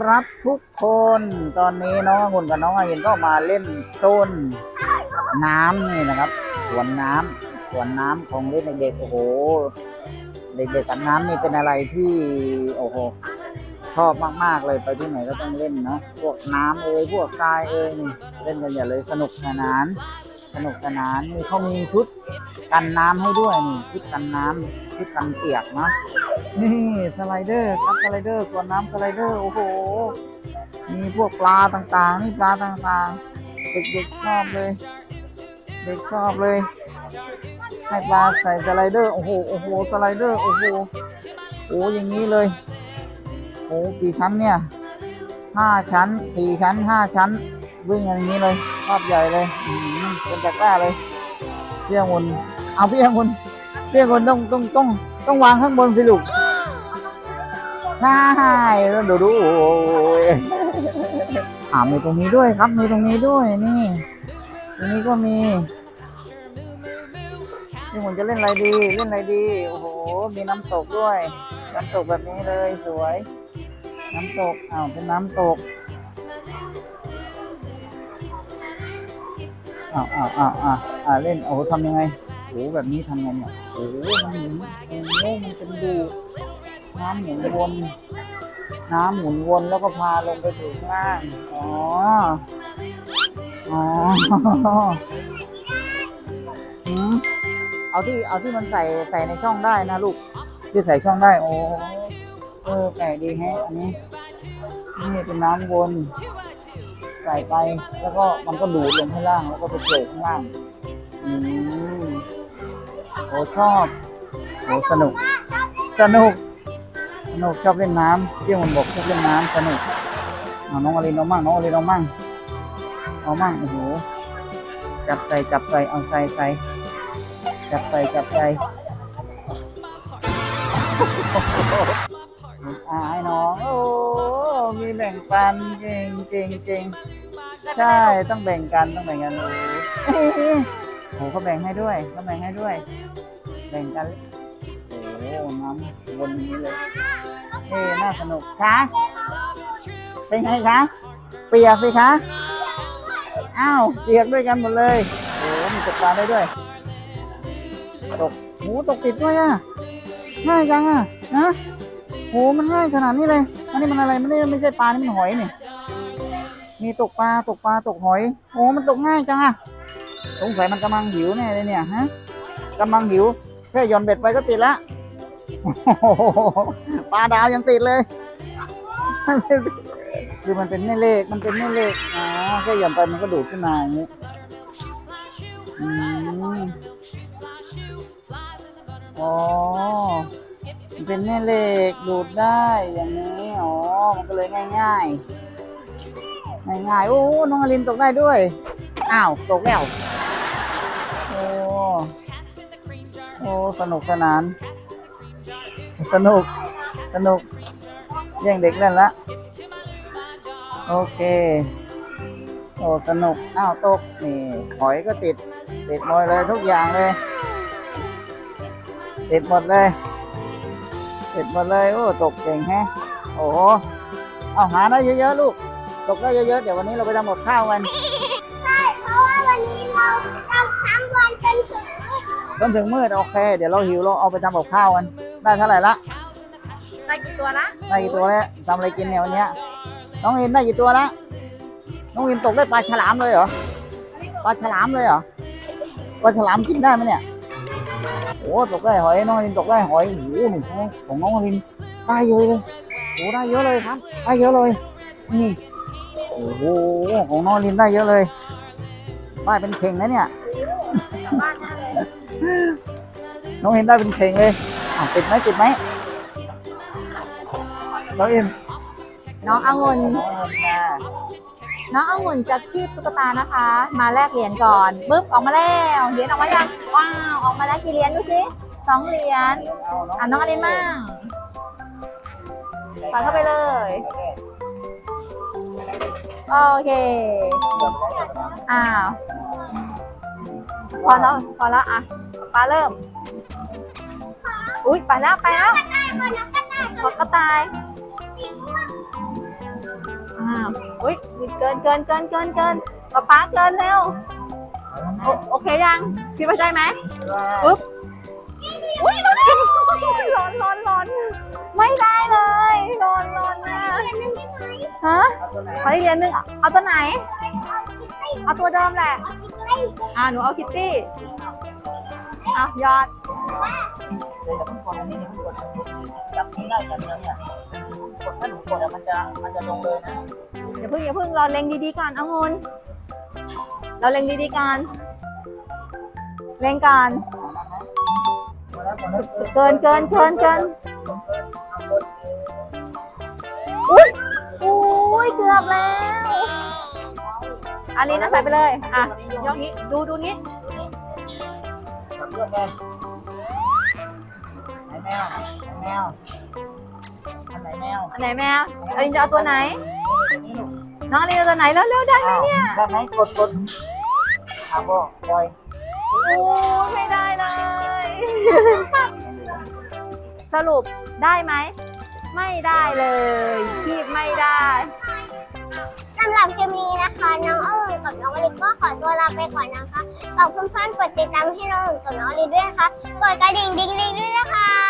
ครับทุกคนตอนนี้น้ององุ่นกับน้องอาเย็นก็มาเล่นโซนน้ำนี่นะครับสวนน้ำสวนน้ำของเล่นเด็กๆโอ้โห เด็กๆกับน้ำนี่เป็นอะไรที่โอ้โหชอบมากๆเลยไปที่ไหนก็ต้องเล่นเนาะพวกน้ำเอ่ยพวกทรายเอ่ยเล่นกันอย่าเลยสนุกสนาน สนุกสนานนี่เขามีชุดกันน้ำให้ด้วยนี่ชุดกันน้ำชุดกันเปียกนะนี่สไลเดอร์ครับสไลเดอร์สวนน้ำสไลเดอร์โอ้โหมีพวกปลาต่างๆนี่ปลาต่างๆ เด็กๆชอบเลย เด็กชอบเลยให้ปลาใส่สไลเดอร์โอ้โหโอ้โหสไลเดอร์โอ้โหโอ้อย่างนี้เลยโอ้กี่ชั้นเนี่ยห้าชั้นสี่ชั้นห้าชั้น วิ่งอย่างนี้เลยรอบใหญ่เลยเป็นตะกร้าเลยพี่องุ่นเอาพี่องุ่นพี่องุ่นต้องต้องต้องต้องวางข้างบนสิลูกใช่แล้วดูดูอ่ามีตรงนี้ด้วยครับมีตรงนี้ด้วยนี่ตรงนี้ก็มีพี่องุ่นจะเล่นอะไรดีเล่นอะไรดีโอ้โหมีน้ำตกด้วย น้ำตกแบบนี้เลยสวย น้ำตกอ้าวเป็นน้ำตก อ้าวอ้าวอ้าวอ้าวอ่าเล่นโอ้โหทำยังไงโอ้โหแบบนี้ทำไงเนี่ยโอ้โหมันหมุนโอ้โมันเป็นดูน้ำหมุนวนน้ำหมุนวนแล้วก็พาลงไปถึงข้างล่างอ๋ออ๋อหืมเอาที่เอาที่มันใส่ใส่ในช่องได้นะลูกที่ใส่ช่องได้โอ้เออแปลกดีแฮะอันนี้นี่เป็นน้ำวน ส่ไป แล้วก็มันก็ดูดลงข้างล่างแล้วก็ไปโผล่ข้างล่างอืมโอ้ชอบโอ้สนุก สนุก สนุกชอบเล่นน้ำพี่มันบกชอบเล่นน้ำสนุกเอาน้องอลินเอามั่งน้องอลินเอามั่งเอามั่งโอ้โหจับใส่จับใส่เอาใส่ใส่จับใส่จับใส่อายน้องโอ้มีแบ่งปันเก่งเก่งเก่ง ใช่ต้องแบ่งกันต้องแบ่งกันโอ้โหโอ้โหเขาแบ่งให้ด้วยเขาแบ่งให้ด้วย แบ่งกันโอ้โหน้ำบนนี้เลยเอ๊น่าสนุกคะเป็นไงคะเปียกสิคะอ้าวเปียกด้วยกันหมดเลยโอ้โหมีตกปลาได้ด้วยตกโอ้ตกติดด้วยอะง่ายจังอะนะโหมันง่ายขนาดนี้เลยอันนี้มันอะไรมันไม่ไม่ใช่ปลานี่มันหอยนี่ มีตกปลาตกปลาตกหอย โอ้มันตกง่ายจังอะสงสัยมันกำลังหิวแน่เลยเนี่ยฮะกำลังหิวแค่หย่อนเบ็ดไปก็ติดละปลาดาวยังติดเลย คือมันเป็นแม่เหล็กมันเป็นแม่เหล็กอ๋อแค่หย่อนไปมันก็ดูดขึ้นมาอย่างนี้อืมอ๋อเป็นแม่เหล็กดูดได้อย่างนี้ อ๋อ มันก็เลยง่าย ๆ ง่ายๆโอ้น้องอลินตกได้ด้วย อ้าว ตกแล้ว โอ้โอ้สนุกสนาน สนุก สนุกแย่งเด็กเล่นละ โอเค โอ้สนุก อ้าวตก นี่หอยก็ติด ติดหมดเลยทุกอย่างเลย ติดหมดเลย ติดหมดเลย โอ้ ตกเก่งแฮะ โอ้เอาหาได้เยอะๆลูก ตกได้เยอะๆ เดี๋ยววันนี้เราไปทำหมดข้าวกันใช่เพราะว่าวันนี้เราทำทั้งวันจนถึงจนถึงมืดโอเค เดี๋ยวเราหิวเราเอาไปทำกับข้าวกัน ได้เท่าไหร่ละได้กี่ตัวละได้กี่ตัวแล้วทำอะไรกินเนี่ยวันเนี้ยน้องอินได้กี่ตัวละน้องอินตกได้ปลาฉลามเลยเหรอปลาฉลามเลยเหรอปลาฉลามกินได้ไหมเนี่ยโอ้ตกได้หอยน้องอินตกได้หอยโอ้โหนี่ของของน้องอินได้เยอะเลยโอ้ได้เยอะเลยครับได้เยอะเลยนี่ โอ้โห ของน้องอินได้เยอะเลย ได้เป็นเข่งนะเนี่ยบ้านน่าเลยน้องอินได้เป็นเข่งเลยอะติดไหมติดไหมน้องอินน้ององุ่นน้องอินค่ะน้ององุ่นจะคีบตุ๊กตานะคะ มาแลกเหรียญก่อนปึ๊บออกมาแล้วเหรียญออกมายังว้าวออกมาแล้วกี่เหรียญดูสิสองเหรียญอะน้องอลินมั่งใส่เข้าไปเลย โอเค อ้าว พอแล้ว พอแล้วอะปลาเริ่ม อุ้ยไปแล้วไปแล้วได้หมดแล้วก็ได้ขอกระต่ายอ้าวอุ้ยเกินเกินเกินเกินเกินป๊าป๊าเกินเร็ว โอโอเคยังคิดว่าได้ไหมปึ๊บอุ้ยร้อนร้อนร้อน ไม่ได้เลยร้อนร้อนนะฮะขออีกเหรียญหนึ่งเอาตัวไหน เอาตัวเดิมแหละอ่าหนูเอาคิตตี้อะหยอดเดี๋ยวผมกดอันนี้เดี๋ยวผมกดจับนี้ได้กันแล้วเนี่ยกดถ้าหนูกดอะมันจะมันจะลงเลยนะอย่าเพิ่งอย่าเพิ่งเราเล็งดีๆก่อนเอางุนเราเล็งดีๆก่อนเล็งก่อนเกินเกินเกินเกิน อุ้ยอุ้ยเกือบแล้วอาลีน่าใส่ไปเลย อะยกนี้ดูดูนี้จับเลือกเลยไหนแมวไหนแมวอันไหนแมวอันไหนแมวอาลีนจะเอาตัวไหนน้องอาลีนเอาตัวไหนแล้วเร็วๆได้ไหมเนี่ยได้ไหมกดกดอะบอกปล่อยโอ้ยไม่ได้เลย สรุปได้ไหม ไม่ได้เลยคีบไม่ได้สำหรับคลิปนี้นะคะ น้ององุ่นกับน้องอลิก็ขอตัวลาไปก่อนนะคะฝากเพื่อนๆกดติดตามให้น้ององุ่นกับน้องอลิด้วยนะคะกดกระดิ่งดิ้งดิ้งด้วยนะคะ